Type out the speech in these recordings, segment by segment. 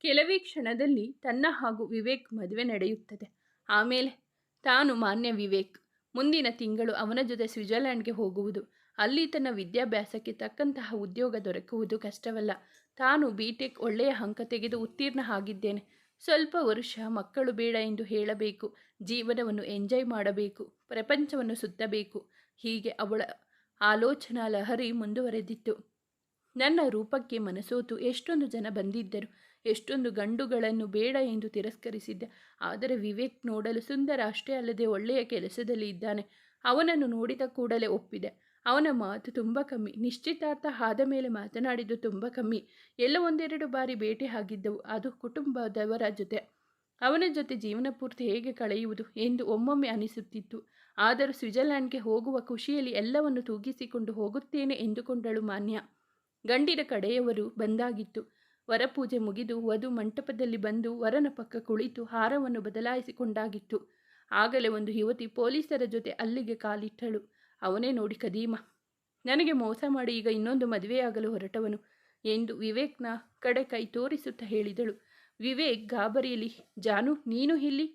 ಕೆಲವೇ ಕ್ಷಣದಲ್ಲಿ ತನ್ನ ಹಾಗೂ ವಿವೇಕ್ ಮದುವೆ ನಡೆಯುತ್ತದೆ. ಆಮೇಲೆ ತಾನು ಮಾನ್ಯ ವಿವೇಕ್. ಮುಂದಿನ ತಿಂಗಳು ಅವನ ಜೊತೆ ಸ್ವಿಟ್ಜರ್ಲ್ಯಾಂಡ್ಗೆ ಹೋಗುವುದು. ಅಲ್ಲಿ ತನ್ನ ವಿದ್ಯಾಭ್ಯಾಸಕ್ಕೆ ತಕ್ಕಂತಹ ಉದ್ಯೋಗ ದೊರಕುವುದು ಕಷ್ಟವಲ್ಲ. ತಾನು ಬಿ ಟೆಕ್ ಒಳ್ಳೆಯ ಅಂಕ ತೆಗೆದು ಉತ್ತೀರ್ಣ ಆಗಿದ್ದೇನೆ. ಸ್ವಲ್ಪ ವರುಷ ಮಕ್ಕಳು ಬೇಡ ಎಂದು ಹೇಳಬೇಕು. ಜೀವನವನ್ನು ಎಂಜಾಯ್ ಮಾಡಬೇಕು. ಪ್ರಪಂಚವನ್ನು ಸುತ್ತಬೇಕು. ಹೀಗೆ ಅವಳ ಆಲೋಚನಾ ಲಹರಿ ಮುಂದುವರೆದಿತ್ತು. ನನ್ನ ರೂಪಕ್ಕೆ ಮನಸೋತು ಎಷ್ಟೊಂದು ಜನ ಬಂದಿದ್ದರು. ಎಷ್ಟೊಂದು ಗಂಡುಗಳನ್ನು ಬೇಡ ಎಂದು ತಿರಸ್ಕರಿಸಿದ್ದೆ. ಆದರೆ ವಿವೇಕ್ ನೋಡಲು ಸುಂದರ ಅಷ್ಟೇ ಅಲ್ಲದೆ ಒಳ್ಳೆಯ ಕೆಲಸದಲ್ಲಿ ಇದ್ದಾನೆ. ಅವನನ್ನು ನೋಡಿದ ಕೂಡಲೇ ಒಪ್ಪಿದೆ. ಅವನ ಮಾತು ತುಂಬ ಕಮ್ಮಿ. ನಿಶ್ಚಿತಾರ್ಥ ಆದ ಮೇಲೆ ಮಾತನಾಡಿದ್ದು ತುಂಬ ಕಮ್ಮಿ. ಎಲ್ಲ ಒಂದೆರಡು ಬಾರಿ ಭೇಟಿ ಆಗಿದ್ದವು. ಅದು ಕುಟುಂಬದವರ ಜೊತೆ. ಅವನ ಜೊತೆ ಜೀವನ ಪೂರ್ತಿ ಹೇಗೆ ಕಳೆಯುವುದು ಎಂದು ಒಮ್ಮೊಮ್ಮೆ ಅನಿಸುತ್ತಿತ್ತು. ಆದರೂ ಸ್ವಿಟ್ಜರ್ಲ್ಯಾಂಡ್ಗೆ ಹೋಗುವ ಖುಷಿಯಲ್ಲಿ ಎಲ್ಲವನ್ನು ತೂಗಿಸಿಕೊಂಡು ಹೋಗುತ್ತೇನೆ ಎಂದುಕೊಂಡಳು ಮಾನ್ಯ. ಗಂಡಿನ ಕಡೆಯವರು ಬಂದಾಗಿತ್ತು. ವರಪೂಜೆ ಮುಗಿದು ವಧು ಮಂಟಪದಲ್ಲಿ ಬಂದು ವರನ ಪಕ್ಕ ಕುಳಿತು ಹಾರವನ್ನು ಬದಲಾಯಿಸಿಕೊಂಡಾಗಿತ್ತು. ಆಗಲೇ ಒಂದು ಯುವತಿ ಪೊಲೀಸರ ಜೊತೆ ಅಲ್ಲಿಗೆ ಕಾಲಿಟ್ಟಳು. ಅವನೇ ನೋಡಿ, ಕದೀಮ, ನನಗೆ ಮೋಸ ಮಾಡಿ ಈಗ ಇನ್ನೊಂದು ಮದುವೆಯಾಗಲು ಹೊರಟವನು ಎಂದು ವಿವೇಕ್ನ ಕಡೆ ಕೈ ತೋರಿಸುತ್ತಾ ಹೇಳಿದಳು. ವಿವೇಕ್, ಗಾಬರಿಯಲ್ಲಿ ಜಾನು, ನೀನು ಇಲ್ಲಿ?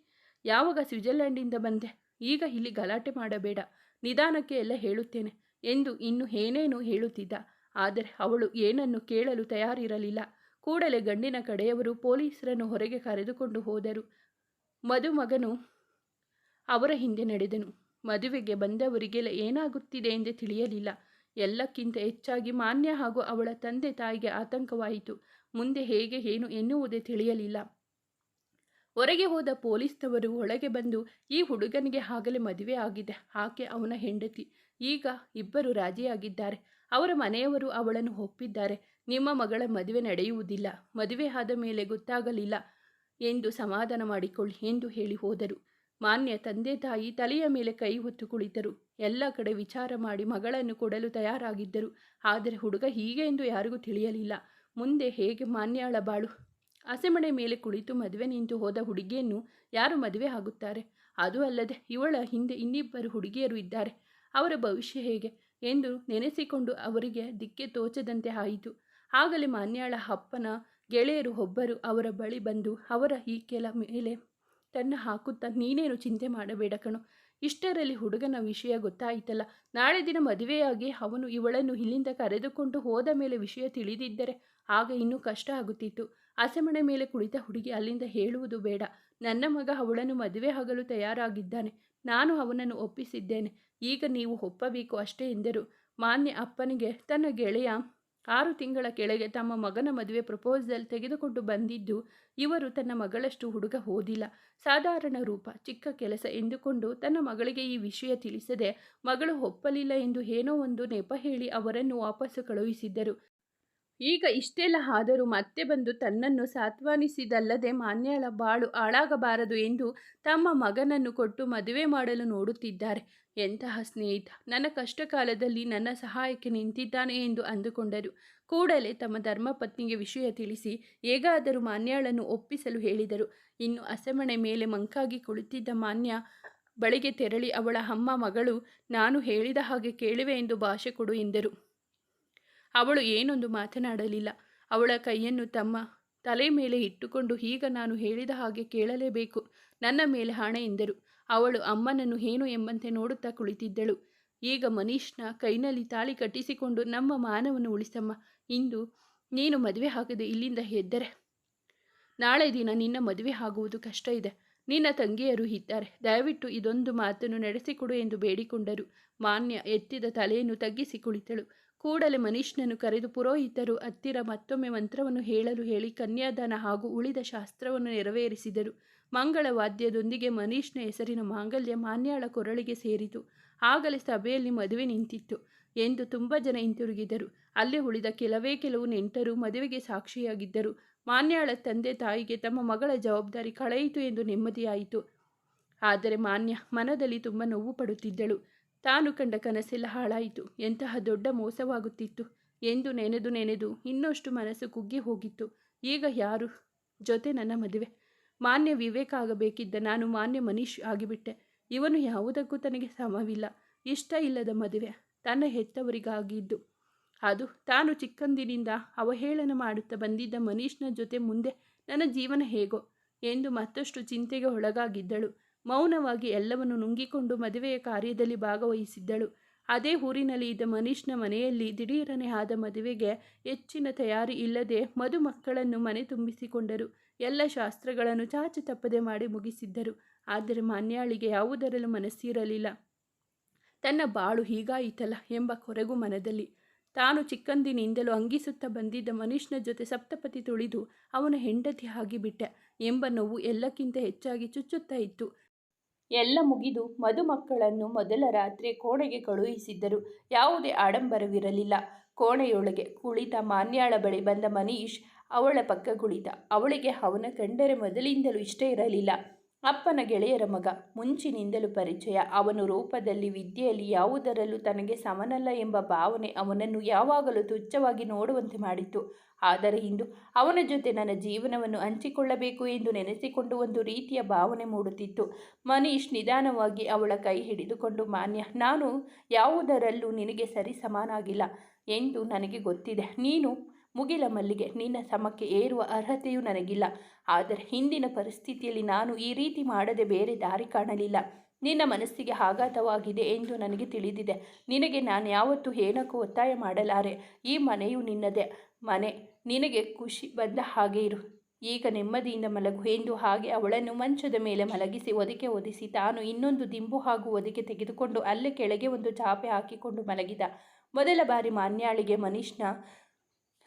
ಯಾವಾಗ ಸ್ವಿಟ್ಜರ್ಲ್ಯಾಂಡಿಂದ ಬಂದೆ? ಈಗ ಇಲ್ಲಿ ಗಲಾಟೆ ಮಾಡಬೇಡ, ನಿಧಾನಕ್ಕೆ ಎಲ್ಲ ಹೇಳುತ್ತೇನೆ ಎಂದು ಇನ್ನು ಏನೇನು ಹೇಳುತ್ತಿದ್ದ. ಆದರೆ ಅವಳು ಏನನ್ನು ಕೇಳಲು ತಯಾರಿರಲಿಲ್ಲ. ಕೂಡಲೇ ಗಂಡಿನ ಕಡೆಯವರು ಪೊಲೀಸರನ್ನು ಹೊರಗೆ ಕರೆದುಕೊಂಡು ಹೋದರು. ಮದುಮಗನು ಅವರ ಹಿಂದೆ ನಡೆದನು. ಮದುವೆಗೆ ಬಂದವರಿಗೆಲ್ಲ ಏನಾಗುತ್ತಿದೆ ಎಂದು ತಿಳಿಯಲಿಲ್ಲ. ಎಲ್ಲಕ್ಕಿಂತ ಹೆಚ್ಚಾಗಿ ಮಾನ್ಯ ಹಾಗೂ ಅವಳ ತಂದೆ ತಾಯಿಗೆ ಆತಂಕವಾಯಿತು. ಮುಂದೆ ಹೇಗೆ ಏನು ಎನ್ನುವುದೇ ತಿಳಿಯಲಿಲ್ಲ. ಹೊರಗೆ ಹೋದ ಪೊಲೀಸ್ನವರು ಒಳಗೆ ಬಂದು ಈ ಹುಡುಗನಿಗೆ ಆಗಲೇ ಮದುವೆ ಆಗಿದೆ. ಆಕೆ ಅವನ ಹೆಂಡತಿ. ಈಗ ಇಬ್ಬರು ರಾಜಿಯಾಗಿದ್ದಾರೆ. ಅವರ ಮನೆಯವರು ಅವಳನ್ನು ಒಪ್ಪಿದ್ದಾರೆ. ನಿಮ್ಮ ಮಗಳ ಮದುವೆ ನಡೆಯುವುದಿಲ್ಲ. ಮದುವೆ ಆದ ಮೇಲೆ ಗೊತ್ತಾಗಲಿಲ್ಲ ಎಂದು ಸಮಾಧಾನ ಮಾಡಿಕೊಳ್ಳಿ ಎಂದು ಹೇಳಿ ಹೋದರು. ಮಾನ್ಯ ತಂದೆ ತಾಯಿ ತಲೆಯ ಮೇಲೆ ಕೈ ಹೊತ್ತು ಕುಳಿತರು. ಎಲ್ಲ ಕಡೆ ವಿಚಾರ ಮಾಡಿ ಮಗಳನ್ನು ಕೊಡಲು ತಯಾರಾಗಿದ್ದರು. ಆದರೆ ಹುಡುಗ ಹೀಗೆ ಎಂದು ಯಾರಿಗೂ ತಿಳಿಯಲಿಲ್ಲ. ಮುಂದೆ ಹೇಗೆ ಮಾನ್ಯಾಳ ಬಾಳು? ಹಸೆಮಣೆ ಮೇಲೆ ಕುಳಿತು ಮದುವೆ ನಿಂತು ಹೋದ ಹುಡುಗಿಯನ್ನು ಯಾರು ಮದುವೆ ಆಗುತ್ತಾರೆ? ಅದು ಅಲ್ಲದೆ ಇವಳ ಹಿಂದೆ ಇನ್ನಿಬ್ಬರು ಹುಡುಗಿಯರು ಇದ್ದಾರೆ. ಅವರ ಭವಿಷ್ಯ ಹೇಗೆ? ಎಂದು ನೆನೆಸಿಕೊಂಡು ಅವರಿಗೆ ದಿಕ್ಕೆ ತೋಚದಂತೆ ಆಯಿತು. ಆಗಲೇ ಮಾನ್ಯಾಳ ಅಪ್ಪನ ಗೆಳೆಯರು ಒಬ್ಬರು ಅವರ ಬಳಿ ಬಂದು ಅವರ ಈ ಕೆಲ ಮೇಲೆ ತನ್ನ ಹಾಕುತ್ತಾ ನೀನೇನು ಚಿಂತೆ ಮಾಡಬೇಡ ಕಣು. ಇಷ್ಟರಲ್ಲಿ ಹುಡುಗನ ವಿಷಯ ಗೊತ್ತಾಯಿತಲ್ಲ. ನಾಳೆ ದಿನ ಮದುವೆಯಾಗಿ ಅವನು ಇವಳನ್ನು ಇಲ್ಲಿಂದ ಕರೆದುಕೊಂಡು ಹೋದ ಮೇಲೆ ವಿಷಯ ತಿಳಿದಿದ್ದರೆ ಆಗ ಇನ್ನೂ ಕಷ್ಟ ಆಗುತ್ತಿತ್ತು. ಹಸೆಮಣೆ ಮೇಲೆ ಕುಳಿತ ಹುಡುಗಿ ಅಲ್ಲಿಂದ ಹೇಳುವುದು ಬೇಡ. ನನ್ನ ಮಗ ಅವಳನ್ನು ಮದುವೆ ಆಗಲು ತಯಾರಾಗಿದ್ದಾನೆ. ನಾನು ಅವನನ್ನು ಒಪ್ಪಿಸಿದ್ದೇನೆ. ಈಗ ನೀವು ಒಪ್ಪಬೇಕು ಅಷ್ಟೇ ಎಂದರು. ಮಾನ್ಯ ಅಪ್ಪನಿಗೆ ತನ್ನ ಗೆಳೆಯ ಆರು ತಿಂಗಳ ಕೆಳಗೆ ತಮ್ಮ ಮಗನ ಮದುವೆ ಪ್ರಪೋಸಲ್ ತೆಗೆದುಕೊಂಡು ಬಂದಿದ್ದು, ಇವರು ತನ್ನ ಮಗಳಷ್ಟು ಹುಡುಗ ಓದಿಲ್ಲ. ಸಾಧಾರಣ ರೂಪ, ಚಿಕ್ಕ ಕೆಲಸ ಎಂದುಕೊಂಡು ತನ್ನ ಮಗಳಿಗೆ ಈ ವಿಷಯ ತಿಳಿಸದೆ ಮಗಳು ಒಪ್ಪಲಿಲ್ಲ ಎಂದು ಏನೋ ಒಂದು ನೆಪ ಹೇಳಿ ಅವರನ್ನು ವಾಪಸ್ಸು ಕಳುಹಿಸಿದ್ದರು. ಈಗ ಇಷ್ಟೆಲ್ಲ ಆದರೂ ಮತ್ತೆ ಬಂದು ತನ್ನನ್ನು ಸಾತ್ವಾನಿಸಿದಲ್ಲದೆ ಮಾನ್ಯಳ ಬಾಳು ಹಾಳಾಗಬಾರದು ಎಂದು ತಮ್ಮ ಮಗನನ್ನು ಕೊಟ್ಟು ಮದುವೆ ಮಾಡಲು ನೋಡುತ್ತಿದ್ದಾರೆ. ಎಂತಹ ಸ್ನೇಹಿತ! ನನ್ನ ಕಷ್ಟ ಕಾಲದಲ್ಲಿ ನನ್ನ ಸಹಾಯಕ್ಕೆ ನಿಂತಿದ್ದಾನೆ ಎಂದು ಅಂದುಕೊಂಡರು. ಕೂಡಲೇ ತಮ್ಮ ಧರ್ಮಪತ್ನಿಗೆ ವಿಷಯ ತಿಳಿಸಿ ಹೇಗಾದರೂ ಮಾನ್ಯಾಳನ್ನು ಒಪ್ಪಿಸಲು ಹೇಳಿದರು. ಇನ್ನು ಅಸಮಣೆ ಮೇಲೆ ಮಂಕಾಗಿ ಕುಳಿತಿದ್ದ ಮಾನ್ಯ ಬಳಿಗೆ ತೆರಳಿ ಅವಳ ಅಮ್ಮ ಮಗಳು, ನಾನು ಹೇಳಿದ ಹಾಗೆ ಕೇಳುವೆ ಎಂದು ಭಾಷೆ ಕೊಡು ಎಂದರು. ಅವಳು ಏನೊಂದು ಮಾತನಾಡಲಿಲ್ಲ. ಅವಳ ಕೈಯನ್ನು ತಮ್ಮ ತಲೆ ಮೇಲೆ ಇಟ್ಟುಕೊಂಡು ಈಗ ನಾನು ಹೇಳಿದ ಹಾಗೆ ಕೇಳಲೇಬೇಕು. ನನ್ನ ಮೇಲೆ ಹಣ ಎಂದರು. ಅವಳು ಅಮ್ಮನನ್ನು ಏನು ಎಂಬಂತೆ ನೋಡುತ್ತಾ ಕುಳಿತಿದ್ದಳು. ಈಗ ಮನೀಷ್ನ ಕೈನಲ್ಲಿ ತಾಳಿ ಕಟ್ಟಿಸಿಕೊಂಡು ನಮ್ಮ ಮಾನವನ್ನು ಉಳಿಸಮ್ಮ. ಇಂದು ನೀನು ಮದುವೆ ಆಗದೆ ಇಲ್ಲಿಂದ ಎದ್ದರೆ ನಾಳೆ ದಿನ ನಿನ್ನ ಮದುವೆ ಆಗುವುದು ಕಷ್ಟ ಇದೆ. ನಿನ್ನ ತಂಗಿಯರು ಇದ್ದಾರೆ. ದಯವಿಟ್ಟು ಇದೊಂದು ಮಾತನ್ನು ನಡೆಸಿಕೊಡು ಎಂದು ಬೇಡಿಕೊಂಡರು. ಮಾನ್ಯ ಎತ್ತಿದ ತಲೆಯನ್ನು ತಗ್ಗಿಸಿ ಕುಳಿತಳು. ಕೂಡಲೇ ಮನೀಷ್ನನ್ನು ಕರೆದು ಪುರೋಹಿತರು ಹತ್ತಿರ ಮತ್ತೊಮ್ಮೆ ಮಂತ್ರವನ್ನು ಹೇಳಲು ಹೇಳಿ ಕನ್ಯಾದಾನ ಹಾಗೂ ಉಳಿದ ಶಾಸ್ತ್ರವನ್ನು ನೆರವೇರಿಸಿದರು. ಮಂಗಳ ವಾದ್ಯದೊಂದಿಗೆ ಮನೀಷ್ನ ಹೆಸರಿನ ಮಾಂಗಲ್ಯ ಮಾನ್ಯಾಳ ಕೊರಳಿಗೆ ಸೇರಿತು. ಆಗಲೇ ಸಭೆಯಲ್ಲಿ ಮದುವೆ ನಿಂತಿತ್ತು ಎಂದು ತುಂಬ ಜನ ಹಿಂತಿರುಗಿದರು. ಅಲ್ಲಿ ಉಳಿದ ಕೆಲವೇ ಕೆಲವು ನೆಂಟರು ಮದುವೆಗೆ ಸಾಕ್ಷಿಯಾಗಿದ್ದರು. ಮಾನ್ಯಾಳ ತಂದೆ ತಾಯಿಗೆ ತಮ್ಮ ಮಗಳ ಜವಾಬ್ದಾರಿ ಕಳೆಯಿತು ಎಂದು ನೆಮ್ಮದಿಯಾಯಿತು. ಆದರೆ ಮಾನ್ಯ ಮನದಲ್ಲಿ ತುಂಬ ನೋವು ಪಡುತ್ತಿದ್ದಳು. ತಾನು ಕಂಡ ಕನಸೆಲ್ಲ ಹಾಳಾಯಿತು. ಎಂತಹ ದೊಡ್ಡ ಮೋಸವಾಗುತ್ತಿತ್ತು. ಎಂದು ನೆನೆದು ನೆನೆದು ಇನ್ನಷ್ಟು ಮನಸ್ಸು ಕುಗ್ಗಿ ಹೋಗಿತ್ತು. ಈಗ ಯಾರು? ಜೊತೆ ನನ್ನ ಮದುವೆ. ಮಾನ್ಯ ವಿವೇಕ ಆಗಬೇಕಿದ್ದ ನಾನು ಮಾನ್ಯ ಮನೀಶ್ ಆಗಿಬಿಟ್ಟೆ. ಇವನು ಯಾವುದಕ್ಕೂ ತನಗೆ ಸಮವಿಲ್ಲ. ಇಷ್ಟ ಇಲ್ಲದ ಮದುವೆ. ತನ್ನ ಹೆತ್ತವರಿಗಾಗಿದ್ದು. ಅದು ತಾನು ಚಿಕ್ಕಂದಿನಿಂದ ಅವಹೇಳನ ಮಾಡುತ್ತಾ ಬಂದಿದ್ದ ಮನೀಷ್ನ ಜೊತೆ ಮುಂದೆ ನನ್ನ ಜೀವನ ಹೇಗೋ ಎಂದು ಮತ್ತಷ್ಟು ಚಿಂತೆಗೆ ಒಳಗಾಗಿದ್ದಳು. ಮೌನವಾಗಿ ಎಲ್ಲವನ್ನು ನುಂಗಿಕೊಂಡು ಮದುವೆಯ ಕಾರ್ಯದಲ್ಲಿ ಭಾಗವಹಿಸಿದ್ದಳು. ಅದೇ ಊರಿನಲ್ಲಿ ಇದ್ದ ಮನೀಷ್ನ ಮನೆಯಲ್ಲಿ ದಿಢೀರನೆ ಆದ ಮದುವೆಗೆ ಹೆಚ್ಚಿನ ತಯಾರಿ ಇಲ್ಲದೆ ಮದುಮಕ್ಕಳನ್ನು ಮನೆ ತುಂಬಿಸಿಕೊಂಡರು. ಎಲ್ಲ ಶಾಸ್ತ್ರಗಳನ್ನು ಚಾಚು ತಪ್ಪದೆ ಮಾಡಿ ಮುಗಿಸಿದ್ದರು. ಆದರೆ ಮಾನ್ಯಾಳಿಗೆ ಯಾವುದರಲ್ಲೂ ಮನಸ್ಸಿರಲಿಲ್ಲ. ತನ್ನ ಬಾಳು ಹೀಗಾಯಿತಲ್ಲ ಎಂಬ ಕೊರಗು ಮನದಲ್ಲಿ. ತಾನು ಚಿಕ್ಕಂದಿನಿಂದಲೂ ಅಂಗಿಸುತ್ತಾ ಬಂದಿದ್ದ ಮನುಷ್ಯನ ಜೊತೆ ಸಪ್ತಪತಿ ತುಳಿದು ಅವನ ಹೆಂಡತಿ ಆಗಿಬಿಟ್ಟೆ. ಎಂಬ ನೋವು ಎಲ್ಲಕ್ಕಿಂತ ಹೆಚ್ಚಾಗಿ ಚುಚ್ಚುತ್ತಾ ಇತ್ತು. ಎಲ್ಲ ಮುಗಿದು ಮದುಮಕ್ಕಳನ್ನು ಮೊದಲ ರಾತ್ರಿ ಕೋಣೆಗೆ ಕಳುಹಿಸಿದ್ದರು. ಯಾವುದೇ ಆಡಂಬರವಿರಲಿಲ್ಲ. ಕೋಣೆಯೊಳಗೆ ಕುಳಿತ ಮಾನ್ಯಾಳ ಬಳಿ ಬಂದ ಮನೀಶ್ ಅವಳ ಪಕ್ಕ ಕುಳಿತ. ಅವಳಿಗೆ ಅವನ ಕಂಡರೆ ಮೊದಲಿಂದಲೂ ಇಷ್ಟ ಇರಲಿಲ್ಲ. ಅಪ್ಪನ ಗೆಳೆಯರ ಮಗ. ಮುಂಚಿನಿಂದಲೂ ಪರಿಚಯ. ಅವನು ರೂಪದಲ್ಲಿ ವಿದ್ಯೆಯಲ್ಲಿ ಯಾವುದರಲ್ಲೂ ತನಗೆ ಸಮನಲ್ಲ ಎಂಬ ಭಾವನೆ ಅವನನ್ನು ಯಾವಾಗಲೂ ತುಚ್ಛವಾಗಿ ನೋಡುವಂತೆ ಮಾಡಿತ್ತು. ಆದರೆ ಇಂದು ಅವನ ಜೊತೆ ನನ್ನ ಜೀವನವನ್ನು ಹಂಚಿಕೊಳ್ಳಬೇಕು ಎಂದು ನೆನೆಸಿಕೊಂಡು ಒಂದು ರೀತಿಯ ಭಾವನೆ ಮೂಡುತ್ತಿತ್ತು. ಮನೀಶ್ ನಿಧಾನವಾಗಿ ಅವಳ ಕೈ ಹಿಡಿದುಕೊಂಡು, ಮಾನ್ಯ, ನಾನು ಯಾವುದರಲ್ಲೂ ನಿನಗೆ ಸರಿ ಸಮನಾಗಿಲ್ಲ ಎಂದು ನನಗೆ ಗೊತ್ತಿದೆ. ನೀನು ಮುಗಿಲ ಮಲ್ಲಿಗೆ, ನಿನ್ನ ಸಮಕ್ಕೆ ಏರುವ ಅರ್ಹತೆಯೂ ನನಗಿಲ್ಲ. ಆದರೆ ಹಿಂದಿನ ಪರಿಸ್ಥಿತಿಯಲ್ಲಿ ನಾನು ಈ ರೀತಿ ಮಾಡದೆ ಬೇರೆ ದಾರಿ ಕಾಣಲಿಲ್ಲ. ನಿನ್ನ ಮನಸ್ಸಿಗೆ ಆಘಾತವಾಗಿದೆ ಎಂದು ನನಗೆ ತಿಳಿದಿದೆ. ನಿನಗೆ ನಾನು ಯಾವತ್ತೂ ಏನಕ್ಕೂ ಒತ್ತಾಯ ಮಾಡಲಾರೆ. ಈ ಮನೆಯು ನಿನ್ನದೇ. ಮನೆ, ನಿನಗೆ ಖುಷಿ ಬಂದ ಹಾಗೆ ಇರು. ಈಗ ನೆಮ್ಮದಿಯಿಂದ ಮಲಗು ಎಂದು ಹಾಗೆ ಅವಳನ್ನು ಮಂಚದ ಮೇಲೆ ಮಲಗಿಸಿ ಒದಕೆ ಒದಿಸಿ ತಾನು ಇನ್ನೊಂದು ದಿಂಬು ಹಾಗೂ ಒದಕೆ ತೆಗೆದುಕೊಂಡು ಅಲ್ಲೇ ಕೆಳಗೆ ಒಂದು ಚಾಪೆ ಹಾಕಿಕೊಂಡು ಮಲಗಿದ. ಮೊದಲ ಬಾರಿ ಮಾನ್ಯಾಳಿಗೆ ಮನೀಷ್ನ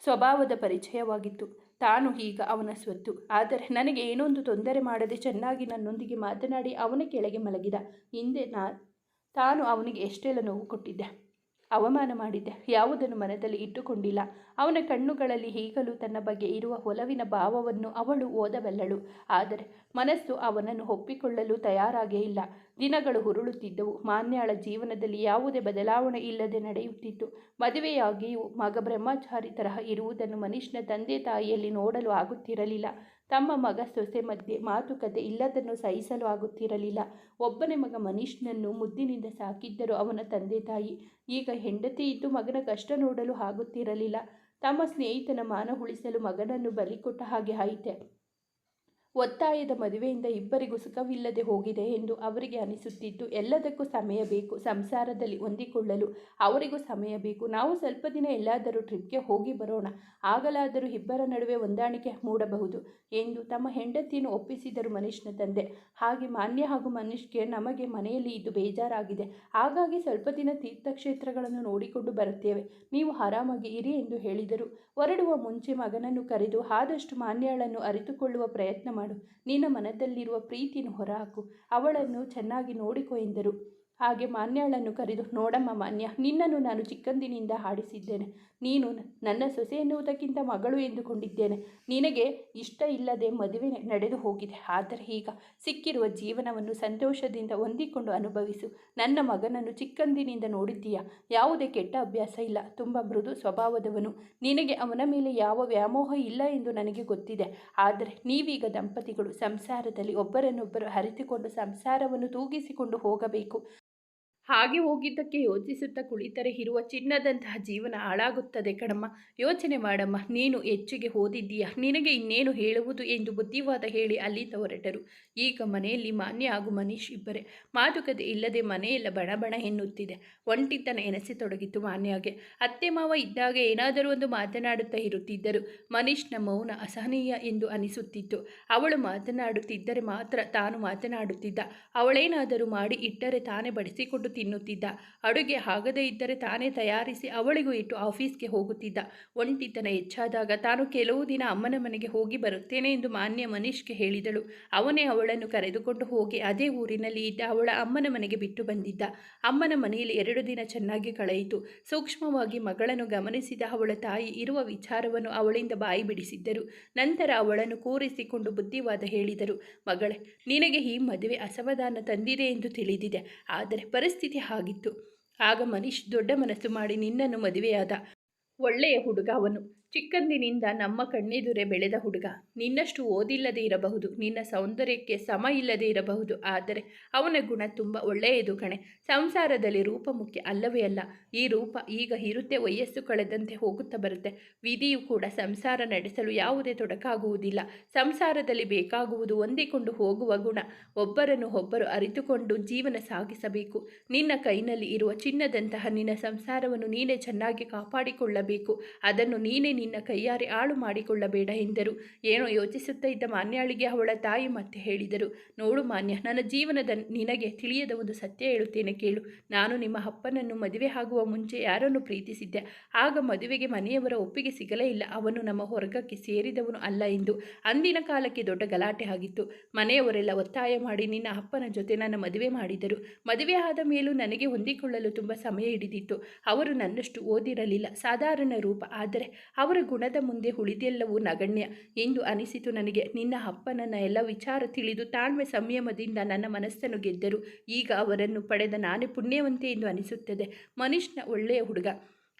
ಸ್ವಭಾವದ ಪರಿಚಯವಾಗಿತ್ತು. ತಾನು ಈಗ ಅವನ ಸ್ವತ್ತು. ಆದರೆ ನನಗೆ ಏನೊಂದು ತೊಂದರೆ ಮಾಡದೆ ಚೆನ್ನಾಗಿ ನನ್ನೊಂದಿಗೆ ಮಾತನಾಡಿ ಅವನ ಕೆಳಗೆ ಮಲಗಿದ. ಹಿಂದೆ ನಾ, ತಾನು ಅವನಿಗೆ ಎಷ್ಟೆಲ್ಲ ನೋವು ಕೊಟ್ಟಿದ್ದೆ? ಅವಮಾನ ಮಾಡಿದ್ದೆ. ಯಾವುದನ್ನು ಮನದಲ್ಲಿ ಇಟ್ಟುಕೊಂಡಿಲ್ಲ. ಅವನ ಕಣ್ಣುಗಳಲ್ಲಿ ಈಗಲೂ ತನ್ನ ಬಗ್ಗೆ ಇರುವ ಒಲವಿನ ಭಾವವನ್ನು ಅವಳು ಓದಬಲ್ಲಳು. ಆದರೆ ಮನಸ್ಸು ಅವನನ್ನು ಒಪ್ಪಿಕೊಳ್ಳಲು ತಯಾರಾಗೇ ಇಲ್ಲ. ದಿನಗಳು ಹುರುಳುತ್ತಿದ್ದವು ಮಾನ್ಯಾಳ ಜೀವನದಲ್ಲಿ ಯಾವುದೇ ಬದಲಾವಣೆ ಇಲ್ಲದೆ ನಡೆಯುತ್ತಿತ್ತು. ಮದುವೆಯಾಗಿಯೂ ಮಗ ಬ್ರಹ್ಮಚಾರಿ ತರಹ ಇರುವುದನ್ನು ಮನುಷ್ಯನ ತಂದೆ ತಾಯಿಯಲ್ಲಿ ನೋಡಲು ಆಗುತ್ತಿರಲಿಲ್ಲ. ತಮ್ಮ ಮಗ ಸೊಸೆ ಮಧ್ಯೆ ಮಾತುಕತೆ ಇಲ್ಲದನ್ನು ಸಹಿಸಲು ಆಗುತ್ತಿರಲಿಲ್ಲ. ಒಬ್ಬನೇ ಮಗ ಮನೀಷ್ನನ್ನು ಮುದ್ದಿನಿಂದ ಸಾಕಿದ್ದರು ಅವನ ತಂದೆ ತಾಯಿ, ಈಗ ಹೆಂಡತಿ ಇದ್ದು ಮಗನ ಕಷ್ಟ ನೋಡಲು ಆಗುತ್ತಿರಲಿಲ್ಲ. ತಮ್ಮ ಸ್ನೇಹಿತನ ಮಾನ ಉಳಿಸಲು ಮಗನನ್ನು ಬಲಿಕೊಟ್ಟ ಹಾಗೆ ಆಯಿತೆ. ಒತ್ತಾಯದ ಮದುವೆಯಿಂದ ಇಬ್ಬರಿಗೂ ಸುಖವಿಲ್ಲದೆ ಹೋಗಿದೆ ಎಂದು ಅವರಿಗೆ ಅನಿಸುತ್ತಿತ್ತು ಎಲ್ಲದಕ್ಕೂ ಸಮಯ ಬೇಕು, ಸಂಸಾರದಲ್ಲಿ ಹೊಂದಿಕೊಳ್ಳಲು ಅವರಿಗೂ ಸಮಯ ಬೇಕು. ನಾವು ಸ್ವಲ್ಪ ದಿನ ಎಲ್ಲಾದರೂ ಟ್ರಿಪ್ಗೆ ಹೋಗಿ ಬರೋಣ, ಆಗಲಾದರೂ ಇಬ್ಬರ ನಡುವೆ ಹೊಂದಾಣಿಕೆ ಮೂಡಬಹುದು ಎಂದು ತಮ್ಮ ಹೆಂಡತಿಯನ್ನು ಒಪ್ಪಿಸಿದರು ಮನುಷ್ಯನ ತಂದೆ. ಹಾಗೆ ಮಾನ್ಯ ಹಾಗೂ ಮನುಷ್ಯ ನಮಗೆ ಮನೆಯಲ್ಲಿ ಇದು ಬೇಜಾರಾಗಿದೆ. ಹಾಗಾಗಿ ಸ್ವಲ್ಪ ದಿನ ತೀರ್ಥಕ್ಷೇತ್ರಗಳನ್ನು ನೋಡಿಕೊಂಡು ಬರುತ್ತೇವೆ. ನೀವು ಆರಾಮಾಗಿ ಇರಿ ಎಂದು ಹೇಳಿದರು. ಹೊರಡುವ ಮುಂಚೆ ಮಗನನ್ನು ಕರೆದು ಆದಷ್ಟು ಮಾನ್ಯಳನ್ನು ಅರಿತುಕೊಳ್ಳುವ ಪ್ರಯತ್ನ ಮಾಡಿ. ಮಾಡು. ನಿನ್ನ ಮನದಲ್ಲಿರುವ ಪ್ರೀತಿಯನ್ನು ಹೊರಹಾಕು. ಅವಳನ್ನು ಚೆನ್ನಾಗಿ ನೋಡಿಕೊ ಎಂದರು. ಹಾಗೆ ಮಾನ್ಯಾಳನ್ನು ಕರೆದು, ನೋಡಮ್ಮ ಮಾನ್ಯ, ನಿನ್ನನ್ನು ನಾನು ಚಿಕ್ಕಂದಿನಿಂದ ಹಾಡಿಸಿದ್ದೇನೆ. ನೀನು ನನ್ನ ಸೊಸೆ ಎನ್ನುವುದಕ್ಕಿಂತ ಮಗಳು ಎಂದುಕೊಂಡಿದ್ದೇನೆ. ನಿನಗೆ ಇಷ್ಟ ಇಲ್ಲದೆ ಮದುವೆ ನಡೆದು ಹೋಗಿದೆ. ಆದರೆ ಈಗ ಸಿಕ್ಕಿರುವ ಜೀವನವನ್ನು ಸಂತೋಷದಿಂದ ಹೊಂದಿಕೊಂಡು ಅನುಭವಿಸು. ನನ್ನ ಮಗನನ್ನು ಚಿಕ್ಕಂದಿನಿಂದ ನೋಡಿದ್ದೀಯಾ? ಯಾವುದೇ ಕೆಟ್ಟ ಅಭ್ಯಾಸ ಇಲ್ಲ. ತುಂಬ ಮೃದು ಸ್ವಭಾವದವನು. ನಿನಗೆ ಅವನ ಮೇಲೆ ಯಾವ ವ್ಯಾಮೋಹ ಇಲ್ಲ ಎಂದು ನನಗೆ ಗೊತ್ತಿದೆ. ಆದರೆ ನೀವೀಗ ದಂಪತಿಗಳು, ಸಂಸಾರದಲ್ಲಿ ಒಬ್ಬರನ್ನೊಬ್ಬರು ಹರಿತುಕೊಂಡು ಸಂಸಾರವನ್ನು ತೂಗಿಸಿಕೊಂಡು ಹೋಗಬೇಕು. ಹಾಗೆ ಹೋಗಿದ್ದಕ್ಕೆ ಯೋಚಿಸುತ್ತಾ ಕುಳಿತರೆ ಇರುವ ಚಿನ್ನದಂತಹ ಜೀವನ ಹಾಳಾಗುತ್ತದೆ ಕಣಮ್ಮ ಯೋಚನೆ ಮಾಡಮ್ಮ, ನೀನು ಹೆಚ್ಚಿಗೆ ಓದಿದ್ದೀಯಾ. ನಿನಗೆ ಇನ್ನೇನು ಹೇಳುವುದು ಎಂದು ಬುದ್ಧಿವಾದ ಹೇಳಿ ಅಲ್ಲಿ ಹೊರಟರು ಈಗ ಮನೆಯಲ್ಲಿ ಮಾನ್ಯ ಹಾಗೂ ಮನೀಶ್ ಇಬ್ಬರೇ. ಮಾತುಕತೆ ಇಲ್ಲದೆ ಮನೆಯೆಲ್ಲ ಬಣ ಎನ್ನುತ್ತಿದೆ. ಒಂಟಿತನ ಎನಸಿತೊಡಗಿತು ಮಾನ್ಯಾಗೆ. ಅತ್ತೆ ಮಾವ ಇದ್ದಾಗ ಏನಾದರೂ ಒಂದು ಮಾತನಾಡುತ್ತಾ ಇರುತ್ತಿದ್ದರು. ಮನೀಶ್ನ ಮೌನ ಅಸಹನೀಯ ಎಂದು ಅನಿಸುತ್ತಿತ್ತು. ಅವಳು ಮಾತನಾಡುತ್ತಿದ್ದರೆ ಮಾತ್ರ ತಾನು ಮಾತನಾಡುತ್ತಿದ್ದ. ಅವಳೇನಾದರೂ ಮಾಡಿ ಇಟ್ಟರೆ ತಾನೇ ಬಡಿಸಿಕೊಂಡು ತಿನ್ನುತ್ತಿದ್ದ. ಅಡುಗೆ ಆಗದೇ ಇದ್ದರೆ ತಾನೇ ತಯಾರಿಸಿ ಅವಳಿಗೂ ಇಟ್ಟು ಆಫೀಸ್ಗೆ ಹೋಗುತ್ತಿದ್ದ. ಒಂಟಿತನ ಹೆಚ್ಚಾದಾಗ ತಾನು ಕೆಲವು ದಿನ ಅಮ್ಮನ ಮನೆಗೆ ಹೋಗಿ ಬರುತ್ತೇನೆ ಎಂದು ಮಾನ್ಯ ಮನೀಶ್ಗೆ ಹೇಳಿದಳು. ಅವನೇ ಅವಳನ್ನು ಕರೆದುಕೊಂಡು ಹೋಗಿ ಅದೇ ಊರಿನಲ್ಲಿ ಇದ್ದ ಅವಳ ಅಮ್ಮನ ಮನೆಗೆ ಬಿಟ್ಟು ಬಂದಿದ್ದ. ಅಮ್ಮನ ಮನೆಯಲ್ಲಿ ಎರಡು ದಿನ ಚೆನ್ನಾಗಿ ಕಳೆಯಿತು. ಸೂಕ್ಷ್ಮವಾಗಿ ಮಗಳನ್ನು ಗಮನಿಸಿದ ಅವಳ ತಾಯಿ ಇರುವ ವಿಚಾರವನ್ನು ಅವಳಿಂದ ಬಾಯಿ ಬಿಡಿಸಿದ್ದರು. ನಂತರ ಅವಳನ್ನು ಕೂರಿಸಿಕೊಂಡು ಬುದ್ಧಿವಾದ ಹೇಳಿದರು. ಮಗಳೇ, ನಿನಗೆ ಈ ಮದುವೆ ಅಸಮಾಧಾನ ತಂದಿದೆ ಎಂದು ತಿಳಿದಿದೆ. ಆದರೆ ಪರಿಸ್ಥಿತಿ ಪರಿಸ್ಥಿತಿ ಆಗಿತ್ತು ಆಗ ಮನೀಶ್ ದೊಡ್ಡ ಮನಸ್ಸು ಮಾಡಿ ನಿನ್ನನ್ನು ಮದುವೆಯಾದ ಒಳ್ಳೆಯ ಹುಡುಗ ಅವನು. ಚಿಕ್ಕಂದಿನಿಂದ ನಮ್ಮ ಕಣ್ಣೆದುರೆ ಬೆಳೆದ ಹುಡುಗ. ನಿನ್ನಷ್ಟು ಓದಿಲ್ಲದೆ ಇರಬಹುದು, ನಿನ್ನ ಸೌಂದರ್ಯಕ್ಕೆ ಸಮ ಇಲ್ಲದೆ ಇರಬಹುದು, ಆದರೆ ಅವನ ಗುಣ ತುಂಬ ಒಳ್ಳೆಯದು ಕಣೆ. ಸಂಸಾರದಲ್ಲಿ ರೂಪ ಮುಖ್ಯ ಅಲ್ಲವೇ ಅಲ್ಲ, ಈ ರೂಪ ಈಗ ಇರುತ್ತೆ, ವಯಸ್ಸು ಕಳೆದಂತೆ ಹೋಗುತ್ತಾ ಬರುತ್ತೆ. ವಿಧಿಯು ಕೂಡ ಸಂಸಾರ ನಡೆಸಲು ಯಾವುದೇ ತೊಡಕಾಗುವುದಿಲ್ಲ. ಸಂಸಾರದಲ್ಲಿ ಬೇಕಾಗುವುದು ಹೊಂದಿಕೊಂಡು ಹೋಗುವ ಗುಣ. ಒಬ್ಬರನ್ನು ಒಬ್ಬರು ಅರಿತುಕೊಂಡು ಜೀವನ ಸಾಗಿಸಬೇಕು. ನಿನ್ನ ಕೈನಲ್ಲಿ ಇರುವ ಚಿನ್ನದಂತಹ ನಿನ್ನ ಸಂಸಾರವನ್ನು ನೀನೇ ಚೆನ್ನಾಗಿ ಕಾಪಾಡಿಕೊಳ್ಳಬೇಕು. ಅದನ್ನು ನೀನೇ ನಿನ್ನ ಕೈಯಾರೆ ಆಳು ಮಾಡಿಕೊಳ್ಳಬೇಡ ಎಂದರು. ಏನೋ ಯೋಚಿಸುತ್ತಾ ಇದ್ದ ಮಾನ್ಯಾಳಿಗೆ ಅವಳ ತಾಯಿ ಮತ್ತೆ ಹೇಳಿದರು, ನೋಡು ಮಾನ್ಯ, ನನ್ನ ಜೀವನದ ನಿನಗೆ ತಿಳಿಯದ ಒಂದು ಸತ್ಯ ಹೇಳುತ್ತೇನೆ ಕೇಳು. ನಾನು ನಿಮ್ಮ ಅಪ್ಪನನ್ನು ಮದುವೆ ಆಗುವ ಮುಂಚೆ ಯಾರನ್ನು ಪ್ರೀತಿಸಿದ್ದೆ? ಆಗ ಮದುವೆಗೆ ಮನೆಯವರ ಒಪ್ಪಿಗೆ ಸಿಗಲೇ ಇಲ್ಲ. ಅವನು ನಮ್ಮ ಹೊರಗಕ್ಕೆ ಸೇರಿದವನು ಅಲ್ಲ ಎಂದು ಅಂದಿನ ಕಾಲಕ್ಕೆ ದೊಡ್ಡ ಗಲಾಟೆ ಆಗಿತ್ತು. ಮನೆಯವರೆಲ್ಲ ಒತ್ತಾಯ ಮಾಡಿ ನಿನ್ನ ಅಪ್ಪನ ಜೊತೆ ನನ್ನ ಮದುವೆ ಮಾಡಿದರು. ಮದುವೆ ಆದ ಮೇಲೂ ನನಗೆ ಹೊಂದಿಕೊಳ್ಳಲು ತುಂಬ ಸಮಯ ಹಿಡಿದಿತ್ತು. ಅವರು ನನ್ನಷ್ಟು ಓದಿರಲಿಲ್ಲ. ಸಾಧಾರಣ ರೂಪ. ಆದರೆ ಅವರ ಗುಣದ ಮುಂದೆ ಉಳಿದೆಲ್ಲವೂ ನಗಣ್ಯ ಎಂದು ಅನಿಸಿತು ನನಗೆ. ನಿನ್ನ ಅಪ್ಪನನ್ನ ಎಲ್ಲ ವಿಚಾರ ತಿಳಿದು ತಾಳ್ಮೆ ಸಂಯಮದಿಂದ ನನ್ನ ಮನಸ್ಸನ್ನು ಗೆದ್ದರು. ಈಗ ಅವರನ್ನು ಪಡೆದ ನಾನೇ ಪುಣ್ಯವಂತೆ ಎಂದು ಅನಿಸುತ್ತದೆ. ಮನುಷ್ಯನ ಒಳ್ಳೆಯ ಹುಡುಗ.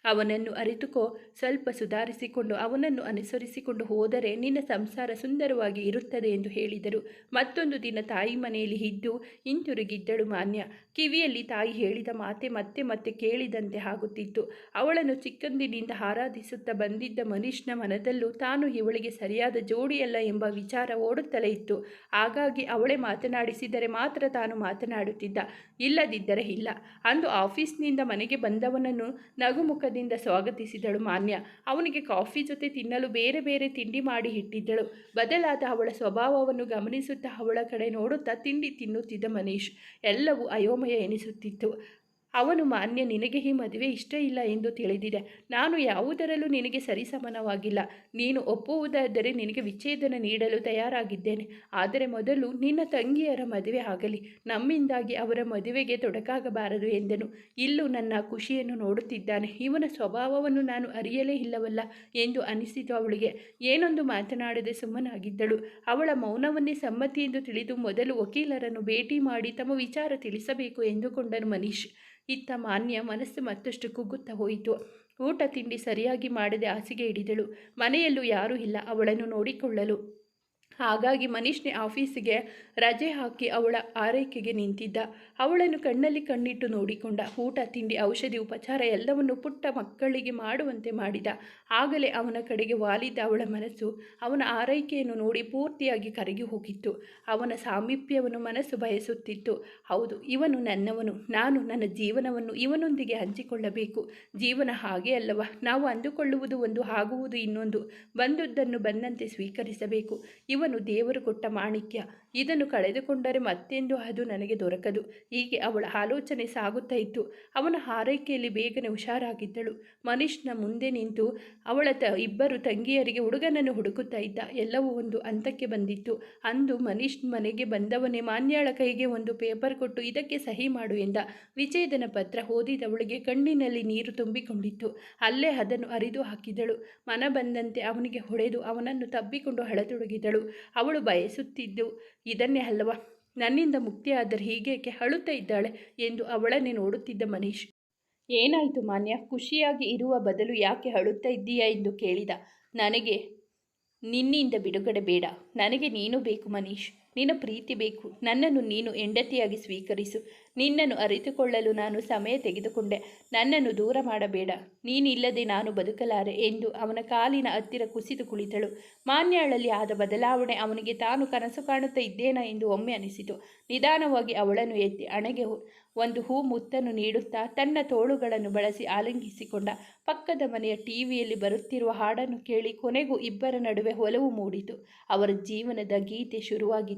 ಅವನನ್ನು ಅರಿತುಕೋ, ಸ್ವಲ್ಪ ಸುಧಾರಿಸಿಕೊಂಡು ಅವನನ್ನು ಅನುಸರಿಸಿಕೊಂಡು ಹೋದರೆ ನಿನ್ನ ಸಂಸಾರ ಸುಂದರವಾಗಿ ಇರುತ್ತದೆ ಎಂದು ಹೇಳಿದರು. ಮತ್ತೊಂದು ದಿನ ತಾಯಿ ಮನೆಯಲ್ಲಿ ಇದ್ದು ಹಿಂತಿರುಗಿದ್ದಳು ಮಾನ್ಯ. ಕಿವಿಯಲ್ಲಿ ತಾಯಿ ಹೇಳಿದ ಮಾತೆ ಮತ್ತೆ ಮತ್ತೆ ಕೇಳಿದಂತೆ ಆಗುತ್ತಿತ್ತು. ಅವಳನ್ನು ಚಿಕ್ಕಂದಿನಿಂದ ಆರಾಧಿಸುತ್ತಾ ಬಂದಿದ್ದ ಮನೀಷ್ನ ಮನದಲ್ಲೂ ತಾನು ಇವಳಿಗೆ ಸರಿಯಾದ ಜೋಡಿಯಲ್ಲ ಎಂಬ ವಿಚಾರ ಓಡುತ್ತಲೇ ಇತ್ತು. ಹಾಗಾಗಿ ಅವಳೇ ಮಾತನಾಡಿಸಿದರೆ ಮಾತ್ರ ತಾನು ಮಾತನಾಡುತ್ತಿದ್ದ. ಇಲ್ಲದಿದ್ದರೆ ಇಲ್ಲ. ಅಂದು ಆಫೀಸ್ನಿಂದ ಮನೆಗೆ ಬಂದವನನ್ನು ನಗುಮುಖದಿಂದ ಸ್ವಾಗತಿಸಿದಳು ಮಾನ್ಯ. ಅವನಿಗೆ ಕಾಫಿ ಜೊತೆ ತಿನ್ನಲು ಬೇರೆ ಬೇರೆ ತಿಂಡಿ ಮಾಡಿ ಇಟ್ಟಿದ್ದಳು. ಬದಲಾದ ಅವಳ ಸ್ವಭಾವವನ್ನು ಗಮನಿಸುತ್ತಾ ಅವಳ ಕಡೆ ನೋಡುತ್ತಾ ತಿಂಡಿ ತಿನ್ನುತ್ತಿದ್ದ ಮನೀಶ್. ಎಲ್ಲವೂ ಅಯೋಮಯ ಎನಿಸುತ್ತಿತ್ತು. ಅವನು ಮಾನ್ಯ, ನಿನಗೆ ಈ ಮದುವೆ ಇಷ್ಟ ಇಲ್ಲ ಎಂದು ತಿಳಿದಿದೆ. ನಾನು ಯಾವುದರಲ್ಲೂ ನಿನಗೆ ಸರಿಸಮನವಾಗಿಲ್ಲ. ನೀನು ಒಪ್ಪುವುದಾದರೆ ನಿನಗೆ ವಿಚ್ಛೇದನ ನೀಡಲು ತಯಾರಾಗಿದ್ದೇನೆ. ಆದರೆ ಮೊದಲು ನಿನ್ನ ತಂಗಿಯರ ಮದುವೆ ಆಗಲಿ. ನಮ್ಮಿಂದಾಗಿ ಅವರ ಮದುವೆಗೆ ತೊಡಕಾಗಬಾರದು ಎಂದನು. ಇಲ್ಲೂ ನನ್ನ ಖುಷಿಯನ್ನು ನೋಡುತ್ತಿದ್ದಾನೆ. ಇವನ ಸ್ವಭಾವವನ್ನು ನಾನು ಅರಿಯಲೇ ಇಲ್ಲವಲ್ಲ ಎಂದು ಅನಿಸಿತು ಅವಳಿಗೆ. ಏನೊಂದು ಮಾತನಾಡದೆ ಸುಮ್ಮನಾಗಿದ್ದಳು. ಅವಳ ಮೌನವನ್ನೇ ಸಮ್ಮತಿ ಎಂದು ತಿಳಿದು ಮೊದಲು ವಕೀಲರನ್ನು ಭೇಟಿ ಮಾಡಿ ತಮ್ಮ ವಿಚಾರ ತಿಳಿಸಬೇಕು ಎಂದುಕೊಂಡನು ಮನೀಶ್. ಇತ್ತ ಮಾನ್ಯ ಮನಸ್ಸು ಮತ್ತಷ್ಟು ಕುಗ್ಗುತ್ತಾ ಹೋಯಿತು. ಊಟ ತಿಂಡಿ ಸರಿಯಾಗಿ ಮಾಡದೆ ಹಾಸಿಗೆ ಹಿಡಿದಳು. ಮನೆಯಲ್ಲೂ ಯಾರೂ ಇಲ್ಲ, ಅವಳನ್ನು ನೋಡಿಕೊಳ್ಳಲು. ಹಾಗಾಗಿ ಮನೀಷ್ನೇ ಆಫೀಸಿಗೆ ರಜೆ ಹಾಕಿ ಅವಳ ಆರೈಕೆಗೆ ನಿಂತಿದ್ದ. ಅವಳನ್ನು ಕಣ್ಣಲ್ಲಿ ಕಣ್ಣಿಟ್ಟು ನೋಡಿಕೊಂಡ ಊಟ, ತಿಂಡಿ, ಔಷಧಿ, ಉಪಚಾರ ಎಲ್ಲವನ್ನು ಪುಟ್ಟ ಮಕ್ಕಳಿಗೆ ಮಾಡುವಂತೆ ಮಾಡಿದ. ಆಗಲೇ ಅವನ ಕಡೆಗೆ ವಾಲಿದ್ದ ಅವಳ ಮನಸ್ಸು ಅವನ ಆರೈಕೆಯನ್ನು ನೋಡಿ ಪೂರ್ತಿಯಾಗಿ ಕರಗಿ ಹೋಗಿತ್ತು. ಅವನ ಸಾಮೀಪ್ಯವನ್ನು ಮನಸ್ಸು ಬಯಸುತ್ತಿತ್ತು. ಹೌದು, ಇವನು ನನ್ನವನು. ನಾನು ನನ್ನ ಜೀವನವನ್ನು ಇವನೊಂದಿಗೆ ಹಂಚಿಕೊಳ್ಳಬೇಕು. ಜೀವನ ಹಾಗೆ ಅಲ್ಲವ, ನಾವು ಅಂದುಕೊಳ್ಳುವುದು ಒಂದು, ಆಗುವುದು ಇನ್ನೊಂದು. ಬಂದದ್ದನ್ನು ಬಂದಂತೆ ಸ್ವೀಕರಿಸಬೇಕು. ಇವನು ದೇವರು ಕೊಟ್ಟ ಮಾಣಿಕ್ಯ. ಇದನ್ನು ಕಳೆದುಕೊಂಡರೆ ಮತ್ತೆಂದು ಅದು ನನಗೆ ದೊರಕದು. ಹೀಗೆ ಅವಳ ಆಲೋಚನೆ ಸಾಗುತ್ತಾ ಇತ್ತು. ಅವನ ಹಾರೈಕೆಯಲ್ಲಿ ಬೇಗನೆ ಹುಷಾರಾಗಿದ್ದಳು. ಮನೀಷ್ನ ಮುಂದೆ ನಿಂತು ಅವಳ ತ, ಇಬ್ಬರು ತಂಗಿಯರಿಗೆ ಹುಡುಗನನ್ನು ಹುಡುಕುತ್ತಾ ಇದ್ದ. ಎಲ್ಲವೂ ಒಂದು ಹಂತಕ್ಕೆ ಬಂದಿತ್ತು. ಅಂದು ಮನೀಶ್ ಮನೆಗೆ ಬಂದವನೇ ಮಾನ್ಯಾಳ ಕೈಗೆ ಒಂದು ಪೇಪರ್ ಕೊಟ್ಟು ಇದಕ್ಕೆ ಸಹಿ ಮಾಡು ಎಂದ. ವಿಜಯದನ ಪತ್ರ ಓದಿದವಳಿಗೆ ಕಣ್ಣಿನಲ್ಲಿ ನೀರು ತುಂಬಿಕೊಂಡಿತ್ತು. ಅಲ್ಲೇ ಅದನ್ನು ಅರಿದು ಹಾಕಿದಳು. ಮನ ಬಂದಂತೆ ಅವನಿಗೆ ಹೊಡೆದು ಅವನನ್ನು ತಬ್ಬಿಕೊಂಡು ಹಳತೊಡಗಿದಳು ಅವಳು ಬಯಸುತ್ತಿದ್ದು ಇದನ್ನೇ ಅಲ್ಲವ ನನ್ನಿಂದ ಮುಕ್ತಿಯಾದರೆ ಹೀಗೇಕೆ ಅಳುತ್ತಾ ಇದ್ದಾಳೆ ಎಂದು ಅವಳನ್ನೇ ನೋಡುತ್ತಿದ್ದ ಮನೀಶ್. ಏನಾಯಿತು ಮಾನ್ಯ? ಖುಷಿಯಾಗಿ ಇರುವ ಬದಲು ಯಾಕೆ ಅಳುತ್ತಾ ಇದ್ದೀಯಾ ಎಂದು ಕೇಳಿದ. ನನಗೆ ನಿನ್ನಿಂದ ಬಿಡುಗಡೆ ಬೇಡ. ನನಗೆ ನೀನು ಬೇಕು ಮನೀಶ್. ನಿನ್ನ ಪ್ರೀತಿ ಬೇಕು. ನನ್ನನ್ನು ನೀನು ಹೆಂಡತಿಯಾಗಿ ಸ್ವೀಕರಿಸು. ನಿನ್ನನ್ನು ಅರಿತುಕೊಳ್ಳಲು ನಾನು ಸಮಯ ತೆಗೆದುಕೊಂಡೆ. ನನ್ನನ್ನು ದೂರ ಮಾಡಬೇಡ. ನೀನಿಲ್ಲದೆ ನಾನು ಬದುಕಲಾರೆ ಎಂದು ಅವನ ಕಾಲಿನ ಹತ್ತಿರ ಕುಸಿದು ಕುಳಿತಳು. ಮಾನ್ಯಾಳಲ್ಲಿ ಆದ ಬದಲಾವಣೆ ಅವನಿಗೆ ತಾನು ಕನಸು ಕಾಣುತ್ತಾ ಇದ್ದೇನಾ ಎಂದು ಒಮ್ಮೆ ಅನಿಸಿತು. ನಿಧಾನವಾಗಿ ಅವಳನ್ನು ಎತ್ತಿ ಅಣೆಗೆ ಒಂದು ಹೂ ಮುತ್ತನ್ನು ನೀಡುತ್ತಾ ತನ್ನ ತೋಳುಗಳನ್ನು ಬಳಸಿ ಆಲಂಗಿಸಿಕೊಂಡ. ಪಕ್ಕದ ಮನೆಯ ಟಿವಿಯಲ್ಲಿ ಬರುತ್ತಿರುವ ಹಾಡನ್ನು ಕೇಳಿ ಕೊನೆಗೂ ಇಬ್ಬರ ನಡುವೆ ಒಲವು ಮೂಡಿತು. ಅವರ ಜೀವನದ ಗೀತೆ ಶುರುವಾಗಿತ್ತು.